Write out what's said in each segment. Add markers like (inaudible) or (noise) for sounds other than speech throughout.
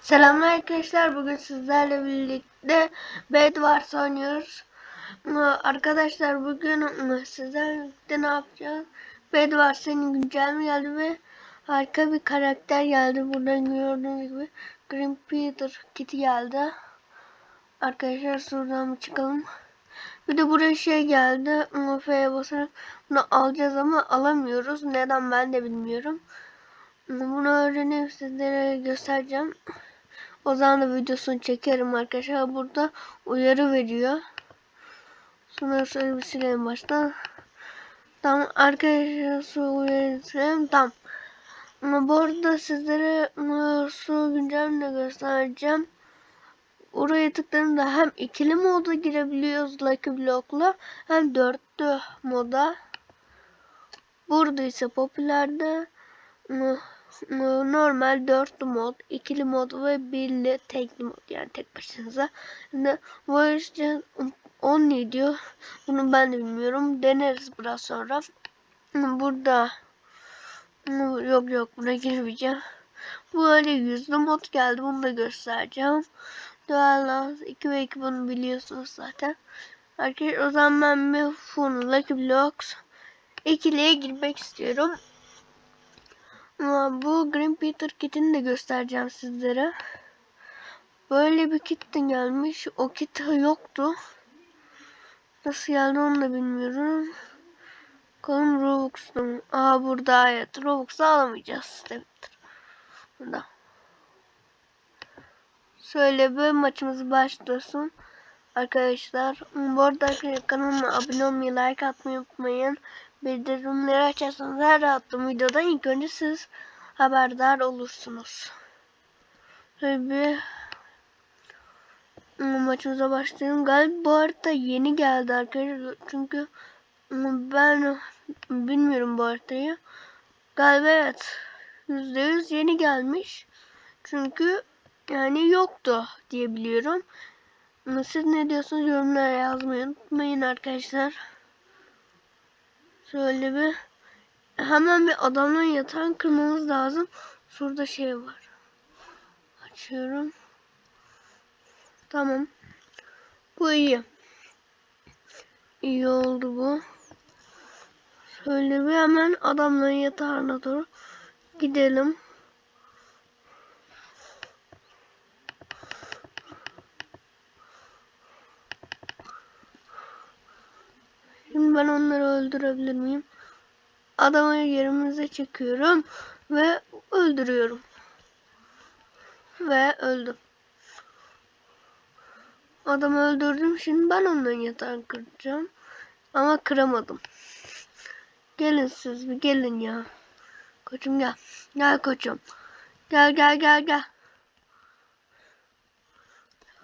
Selamlar arkadaşlar. Bugün sizlerle birlikte Bedwars oynuyoruz. Arkadaşlar bugün sizlerle birlikte ne yapacağız? Bedwars'ın güncelleme geldi ve harika bir karakter geldi. Buradan gördüğünüz gibi Green Peter kiti geldi. Arkadaşlar şuradan çıkalım. Bir de buraya şey geldi. F'ye basarak bunu alacağız ama alamıyoruz. Neden ben de bilmiyorum. Bunu öğrenip sizlere göstereceğim. O zaman da videosunu çekerim arkadaşlar. Burada uyarı veriyor. Sonra şöyle bir silelim baştan. Tamam arkadaşlar su uyarı silelim. Tamam. Ama bu arada sizlere ıı, su güncelini göstereceğim. Oraya tıkladığında hem ikili moda girebiliyoruz Lucky Block'la hem dörtlü moda. Burada ise popülerde normal dörtlü mod, ikili mod ve birli tekli mod yani tek başınıza. Şimdi Voyage'de 10 ne diyor? Bunu ben de bilmiyorum. Deneriz biraz sonra. Burada yok yok buna girmeyeceğim. Böyle yüzlü mod geldi. Bunu da göstereceğim. Dual 2 ve 2 bunu biliyorsunuz zaten. Arkadaşlar o zaman ben bir Fun Lucky Blocks ikiliye girmek istiyorum. Bu Green Peter kitini de göstereceğim sizlere. Böyle bir kit de gelmiş. O kit yoktu. Nasıl geldi onu da bilmiyorum. Bakalım Robux'ta mı? Aa burada evet. Robux'u alamayacağız demektir. Burada. Şöyle bir maçımız başlasın. Arkadaşlar bu arada kanalıma abone olmayı, like atmayı unutmayın. Bildirimleri açarsanız her attığım videodan ilk önce siz haberdar olursunuz. Bir maçımıza başlayalım. Galiba bu arada yeni geldi arkadaşlar. Çünkü ben bilmiyorum bu haritayı. Galiba evet. %100 yeni gelmiş. Çünkü yani yoktu diye biliyorum. Siz ne diyorsunuz yorumlara yazmayı unutmayın arkadaşlar. Şöyle bir hemen bir adamların yatağını kırmamız lazım. Şurada şey var. Açıyorum. Tamam. Bu iyi. İyi oldu bu. Şöyle bir hemen adamların yatağına doğru gidelim. Şimdi ben onları öldürebilir miyim? Adamı yerimize çekiyorum ve öldürüyorum. Ve öldüm. Adamı öldürdüm. Şimdi ben onların yatağını kıracağım. Ama kıramadım. Gelin siz bir gelin ya. Koçum gel. Gel koçum. Gel gel gel gel.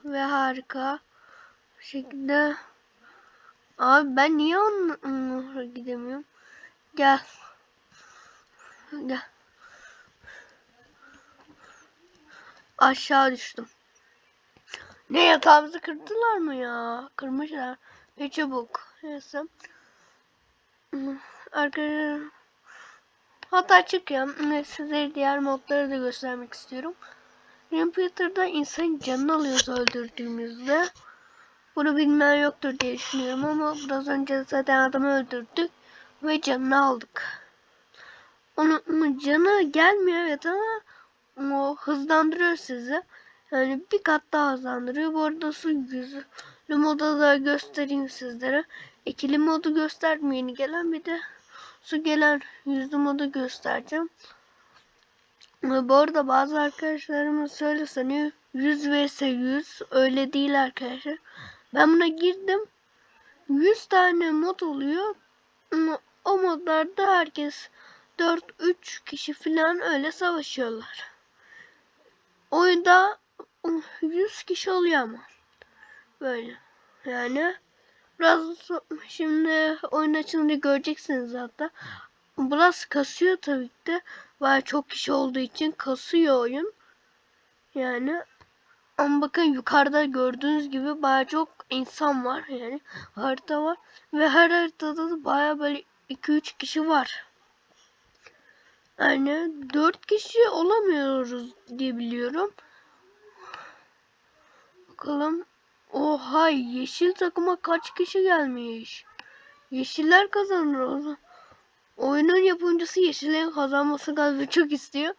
Ve harika. Şekilde. Abi ben niye onunla gidemiyorum? Gel. Gel. Aşağı düştüm. Ne yatağımızı kırdılar mı ya? Kırmışlar. Ne çabuk. Neyse. Arkadaşlar. Hatta çıkıyorum. Size diğer modları da göstermek istiyorum. Computer'da insan canını alıyoruz öldürdüğümüzde. Bunu bilmeyen yoktur diye düşünüyorum ama biraz önce zaten adamı öldürdük ve canını aldık. Onun canı gelmiyor evet ama o hızlandırıyor sizi. Yani bir kat daha hızlandırıyor. Bu arada su yüzü modu da göstereyim sizlere. İkili modu gösterdim yeni gelen bir de su gelen yüzlü modu göstereceğim. Bu arada bazı arkadaşlarımız söyle sanıyor 100 vs 100 öyle değil arkadaşlar. Ben buna girdim. 100 tane mod oluyor. O modlarda herkes 4-3 kişi falan öyle savaşıyorlar. Oyunda 100 kişi oluyor ama. Böyle. Yani biraz şimdi oyun açılınca göreceksiniz hatta. Biraz kasıyor tabii ki de. Var çok kişi olduğu için kasıyor oyun. Yani ama bakın yukarıda gördüğünüz gibi baya çok insan var yani harita var ve her haritada da baya böyle 2-3 kişi var. Yani 4 kişi olamıyoruz diye biliyorum. Bakalım. Oha yeşil takıma kaç kişi gelmiş? Yeşiller kazanır o zaman. Oyunun yapımcısı yeşillerin kazanması galiba çok istiyor.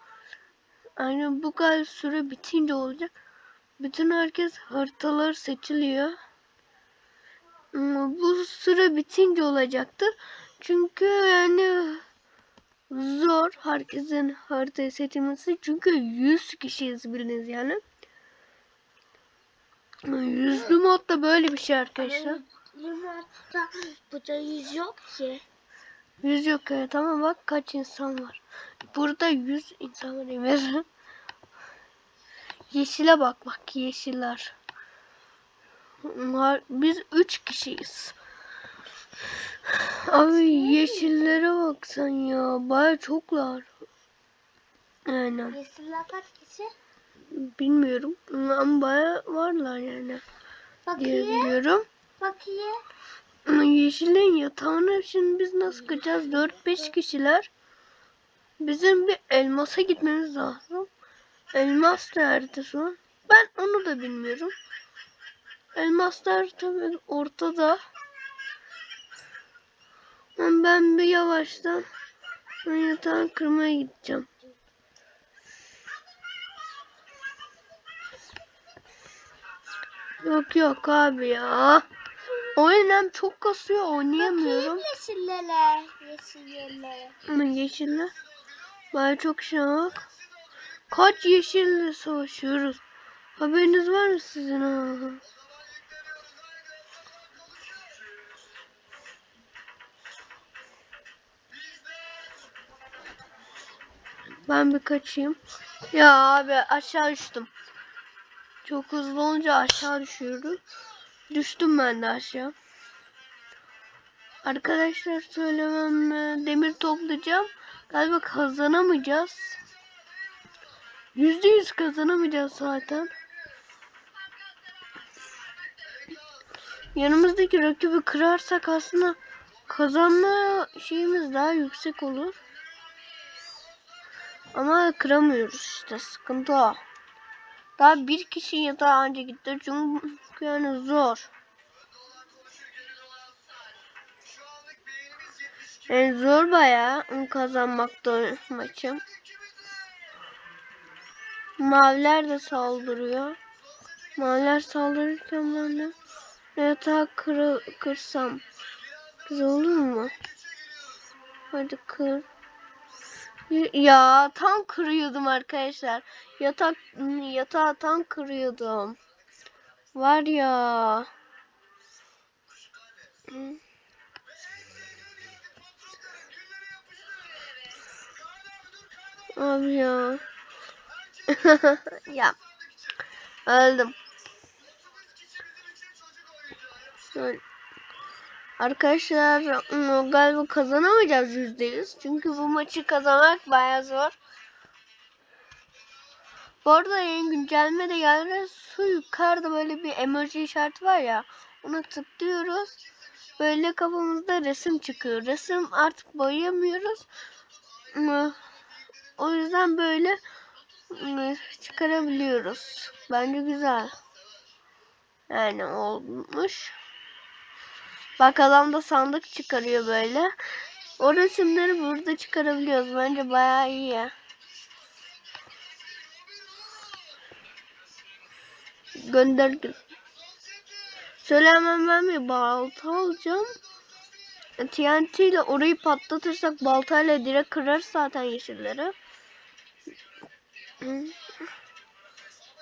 Aynen bu galiba süre bitince olacak. Bütün herkes haritalar seçiliyor. Bu süre bitince olacaktır. Çünkü yani zor herkesin haritayı seçilmesi. Çünkü 100 kişiyiz bildiğiniz yani. Yüzlü modda böyle bir şey arkadaşlar. Limonata burada yüz yok ki. Yüz yok evet ama bak kaç insan var. Burada 100 insan var. Yeşile bak bak yeşiller. Var- Biz 3 kişiyiz. Abi yeşillere bak sen ya. Baya çoklar. Aynen. Yeşiller kaç kişi? Bilmiyorum ama baya varlar yani. Biliyorum. Bakayım. Ama Yeşillerin yatağına şimdi biz nasıl çıkacağız? 4-5 kişiler. Bizim bir elmasa gitmemiz lazım. Elmas nerede şu an? Ben onu da bilmiyorum. Elmaslar tabii ortada. Ama ben bir yavaştan ben yatağın kırmaya gideceğim. Yok yok abi ya. Oyun hem çok kasıyor oynayamıyorum. Bakayım yeşillere. Yeşillere. Ama yeşille. Baya çok şey bak. Kaç yeşille savaşıyoruz. Haberiniz var mı sizin ha? Ben bir kaçayım. Ya abi aşağı düştüm. Çok hızlı olunca aşağı düşüyoruz. Düştüm ben de aşağı. Arkadaşlar söylemem demir toplayacağım. Galiba kazanamayacağız. Yüzde yüz kazanamayacağız zaten. Yanımızdaki rakibi kırarsak aslında kazanma şeyimiz daha yüksek olur. Ama kıramıyoruz işte sıkıntı o. Daha bir kişi yatağa anca gitti çünkü yani zor. Yani zor bayağı kazanmakta maçı. Maviler de saldırıyor. Maviler saldırırken ben de yatağı kır, kırsam güzel olur mu? Hadi kır. Ya tam kırıyordum arkadaşlar. Yatak yatağı tam kırıyordum. Var ya. Abi ya. (laughs) ya. Öldüm. Arkadaşlar ım, galiba kazanamayacağız yüzde yüz. Çünkü bu maçı kazanmak bayağı zor. Bu arada yeni güncelleme de geldi. Su yukarıda böyle bir emoji işareti var ya. Ona tıklıyoruz. Böyle kafamızda resim çıkıyor. Resim artık boyayamıyoruz. Ama O yüzden böyle çıkarabiliyoruz. Bence güzel. Yani olmuş. Bak adam da sandık çıkarıyor böyle. O resimleri burada çıkarabiliyoruz. Bence bayağı iyi. Gönderdim. Söylemem ben bir balta alacağım. TNT ile orayı patlatırsak baltayla direkt kırarız zaten yeşilleri.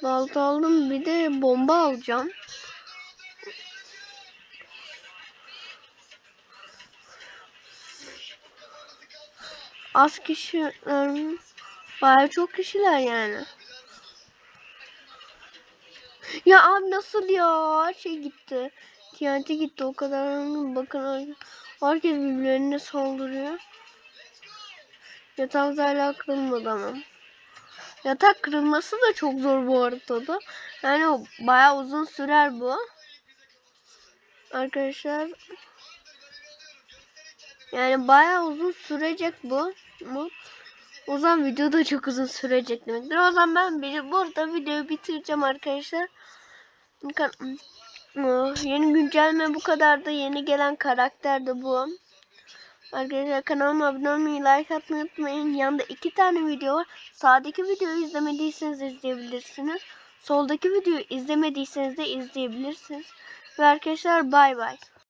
Balta aldım bir de bomba alacağım. Az kişi ım, bayağı çok kişiler yani. Ya abi nasıl ya? Şey gitti. TNT gitti o kadar. Bakın herkes birbirlerine saldırıyor. Yatak hala kırılmadı ama. Yatak kırılması da çok zor bu haritada. Yani bayağı uzun sürer bu. Arkadaşlar. Yani bayağı uzun sürecek bu. bu. O zaman video da çok uzun sürecek demektir. O zaman ben bir burada videoyu bitireceğim arkadaşlar. Yeni güncelleme bu kadar da yeni gelen karakter de bu. Arkadaşlar kanalıma abone olmayı, like atmayı unutmayın. Yanında iki tane video var. Sağdaki videoyu izlemediyseniz izleyebilirsiniz. Soldaki videoyu izlemediyseniz de izleyebilirsiniz. Ve arkadaşlar bay bay.